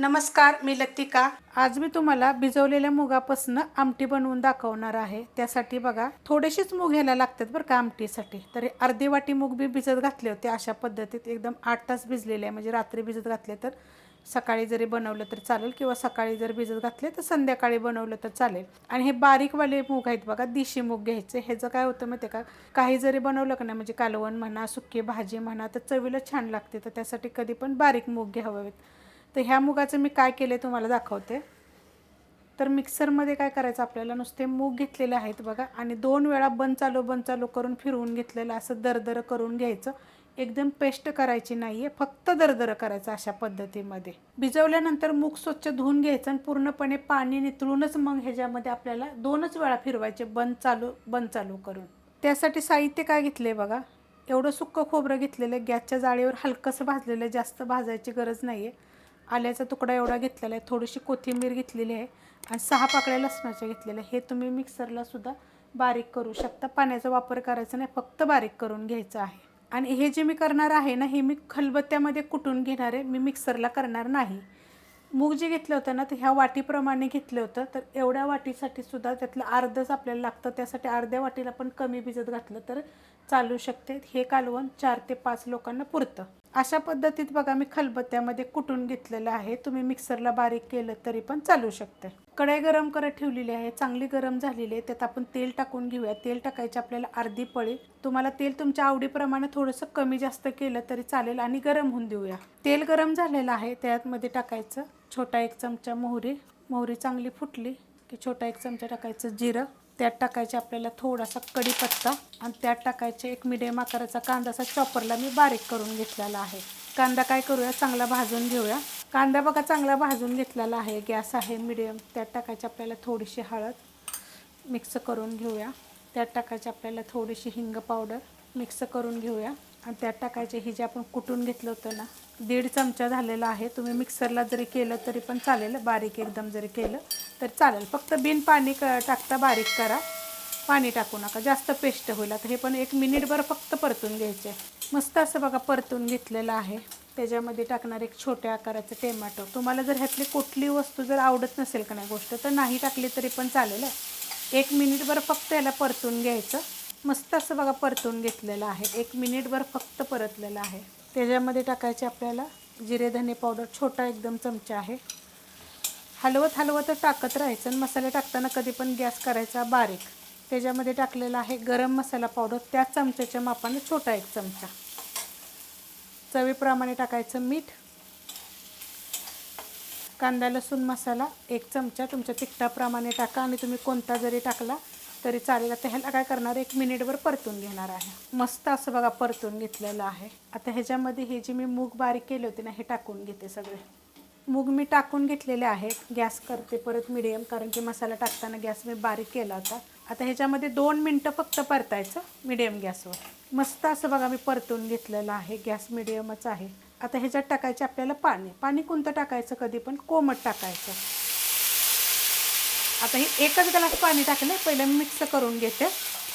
नमस्कार मी लतिका. आज मी तुम्हाला भिजवलेल्या मुगापासून आमटी बनवून दाखवणार आहे. त्यासाठी बघा थोडेसेच मूग घ्यायला लागतात बरं का आमटीसाठी. तर अर्धी वाटी मूग बी भिजत घातले होते. अशा पद्धतीत एकदम आठ तास भिजलेले आहे. म्हणजे रात्री भिजत घातले तर सकाळी जरी बनवलं तर चालेल किंवा सकाळी जर भिजत घातले तर संध्याकाळी बनवलं तर चालेल. आणि हे बारीकवाले मूग आहेत बघा दिशी मूग घ्यायचे. ह्याचं काय होतं माहिती आहे का? काही जरी बनवलं का नाही म्हणजे कालवण म्हणा सुकी भाजी म्हणा तर चवीला छान लागते. तर त्यासाठी कधी पण बारीक मूग घ्यावेत. तर ह्या मुगाचं मी काय केलं आहे तुम्हाला दाखवते. तर मिक्सरमध्ये काय करायचं आपल्याला? नुसते मूग घेतलेले आहेत बघा. आणि दोन वेळा बंद चालू बंद चालू करून फिरवून घेतलेलं असं दरदरं करून घ्यायचं. एकदम पेस्ट करायची नाही आहे फक्त दरदरं करायचं अशा पद्धतीमध्ये. भिजवल्यानंतर मूग स्वच्छ धुवून घ्यायचं आणि पूर्णपणे पाणी नितळूनच मग ह्याच्यामध्ये आपल्याला दोनच वेळा फिरवायचे बंद चालू बंद चालू करून. त्यासाठी साहित्य काय घेतले बघा? एवढं सुक्कं खोबरं घेतलेलं आहे. गॅसच्या जाळीवर हलकंसं भाजलेलं आहे. जास्त भाजायची गरज नाही आहे आल्याचा तुकडा एवढा घेतलेला आहे. थोडीशी कोथिंबीर घेतलेली आहे आणि सहा पाकळ्या लसणाच्या घेतलेल्या आहे हे तुम्ही मिक्सरला सुद्धा बारीक करू शकता. पाण्याचा वापर करायचा नाही फक्त बारीक करून घ्यायचं आहे. आणि हे जे मी करणार आहे ना हे मी खलबत्त्यामध्ये कुटून घेणार आहे. मी मिक्सरला करणार नाही. मूग जे घेतलं होतं ना तर ह्या वाटीप्रमाणे घेतलं होतं. तर एवढ्या वाटीसाठी सुद्धा त्यातलं अर्धच आपल्याला लागतं. त्यासाठी अर्ध्या वाटीला पण कमी भिजत घातलं तर चालू शकते. हे कालवण चार ते पाच लोकांना पुरतं. अशा पद्धतीत बघा मी खलबत्त्यामध्ये कुटून घेतलेलं आहे. तुम्ही मिक्सरला बारीक केलं तरी पण चालू शकते. कढई गरम करत ठेवलेली आहे. चांगली गरम झालेली आहे. त्यात आपण तेल टाकून घेऊया. तेल टाकायचे आपल्याला अर्धी पळी. तुम्हाला तेल तुमच्या आवडीप्रमाणे थोडंसं कमी जास्त केलं तरी चालेल आणि गरम होऊन देऊया. तेल गरम झालेलं आहे. त्यामध्ये टाकायचं छोटा एक चमचा मोहरी. मोहरी चांगली फुटली. की छोटा एक चमचा टाकायचं जिरं त्यात टाकायचे आपल्याला थोडासा कढीपत्ता आणि त्यात टाकायचे एक मिडियम आकाराचा कांदा. असा चॉपरला मी बारीक करून घेतलेला आहे. कांदा काय करूया? चांगला भाजून घेऊया. कांदा बघा चांगला भाजून घेतलेला आहे. गॅस आहे मिडियम त्यात टाकायची आपल्याला थोडीशी हळद मिक्स करून घेऊया. त्यात टाकायची आपल्याला थोडीशी हिंग पावडर मिक्स करून घेऊया. आणि त्यात टाकायचे हे जे आपण कुटून घेतलं होतं ना दीड चमचा झालेला आहे. तुम्ही मिक्सरला जरी केलं तरी पण चालेल. बारीक एकदम जरी केलं तर चालेल. फक्त बिन पाणी क टाकता बारीक करा. पाणी टाकू नका. जास्त पेस्ट होईल. आता हे पण एक मिनिटभर फक्त परतून घ्यायचे. मस्त असं बघा परतून घेतलेलं आहे. त्याच्यामध्ये टाकणार एक छोट्या आकाराचं टोमॅटो तुम्हाला जर ह्यातली कुठली वस्तू जर आवडत नसेल का नाही गोष्ट तर नाही टाकली तरी पण चालेल. एक मिनिटभर फक्त याला परतून घ्यायचं. मस्त असं बघा परतून घेतलेलं आहे. एक मिनिटभर फक्त परतलेलं आहे. त्याच्यामध्ये टाकायचे आपल्याला जिरे धने पावडर छोटा एकदम चमचा आहे. हलवत हलवत टाकत राहायचं आणि मसाले टाकताना कधी पण गॅस करायचा बारीक. त्याच्यामध्ये टाकलेला आहे गरम मसाला पावडर त्या चमच्याच्या मापाने छोटा एक चमचा. चवीप्रमाणे टाकायचं मीठ. कांदा लसूण मसाला एक चमचा तुमच्या तिखटाप्रमाणे टाका आणि तुम्ही कोणता जरी टाकला तरी चालेल. आता ह्याला काय करणार? एक मिनिटभर परतून घेणार आहे. मस्त असं बघा परतून घेतलेलं आहे. आता ह्याच्यामध्ये हे जे मी मूग बारीक केले होते ना हे टाकून घेते सगळे. मूग मी टाकून घेतलेले आहेत. गॅस करते परत मिडियम कारण की मसाला टाकताना गॅस मी बारीक केला होता. आता ह्याच्यामध्ये दोन मिनटं फक्त परतायचं मिडियम गॅसवर. मस्त असं बघा मी परतून घेतलेलं आहे. गॅस मिडियमच आहे. आता ह्याच्यात टाकायचे आपल्याला पाणी. पाणी कोणतं टाकायचं? कधी पण कोमट टाकायचं. आता हे एकच ग्लास पाणी टाकलं पहिलं मी मिक्स करून घेते.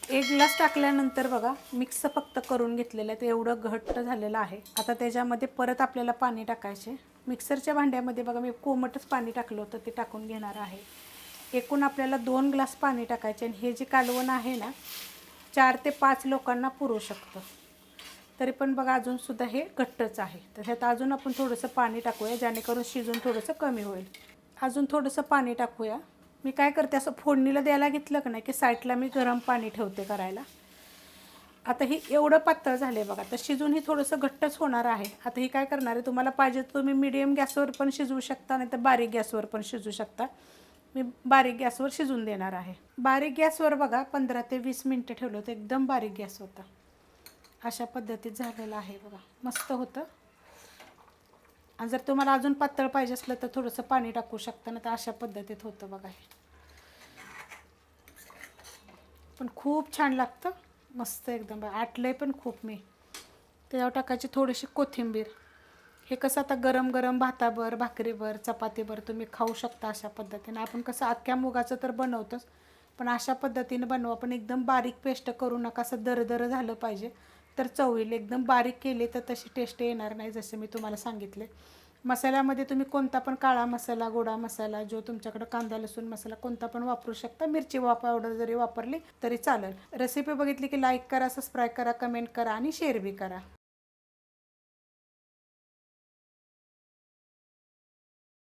एक ग्लास टाकल्यानंतर बघा मिक्स फक्त करून घेतलेलं आहे. ते एवढं घट्ट झालेलं आहे. आता त्याच्यामध्ये परत आपल्याला पाणी टाकायचे. मिक्सरच्या भांड्यामध्ये बघा मी कोमटच पाणी टाकलं होतं ते टाकून घेणार आहे. एकूण आपल्याला दोन ग्लास पाणी टाकायचे आणि हे जे कालवण आहे ना चार ते पाच लोकांना पुरू शकतं. तरी पण बघा अजूनसुद्धा हे घट्टच आहे. तर ह्यात अजून आपण थोडंसं पाणी टाकूया जेणेकरून शिजून थोडंसं कमी होईल. अजून थोडंसं पाणी टाकूया. मी काय करते असं फोडणीला द्यायला घेतलं का नाही की साईडला मी गरम पाणी ठेवते करायला. आता ही एवढं पातळ झालं आहे बघा तर शिजून ही थोडंसं घट्टच होणार आहे. आता ही काय करणार आहे तुम्हाला पाहिजे तुम्ही मिडियम गॅसवर पण शिजवू शकता नाही तर बारीक गॅसवर पण शिजवू शकता. मी बारीक गॅसवर शिजून देणार आहे. बारीक गॅसवर बघा पंधरा ते वीस मिनटं ठेवलं होतं एकदम बारीक गॅस होता. अशा पद्धतीत झालेलं आहे बघा मस्त होतं. आणि जर तुम्हाला अजून पातळ पाहिजे असलं तर थोडंसं पाणी टाकू शकता ना तर अशा पद्धतीत होतं बघा हे. पण खूप छान लागतं. मस्त एकदम. आटलं आहे पण खूप मी. त्याच्यावर टाकायची थोडीशी कोथिंबीर. हे कसं आता गरम गरम भाताभर भाकरीभर चपातीभर तुम्ही खाऊ शकता अशा पद्धतीने. आपण कसं अख्ख्या मुगाचं तर बनवतोच. पण अशा पद्धतीने बनवा. पण एकदम बारीक पेस्ट करू नका. असं दरदर झालं पाहिजे. तर चव एकदम बारीक केले तर तशी टेस्ट येणार नाही जसे मी तुम्हाला सांगितले. मसाल्यामध्ये तुम्ही कोणता पण काळा मसाला गोडा मसाला जो तुमच्याकडे कांदा लसूण मसाला कोणता पण वापरू शकता. मिरची वा पावडर जरी वापरली तरी चालेल. रेसिपी बघितली की लाईक करा सबस्क्राईब करा कमेंट करा आणि शेअर बी करा.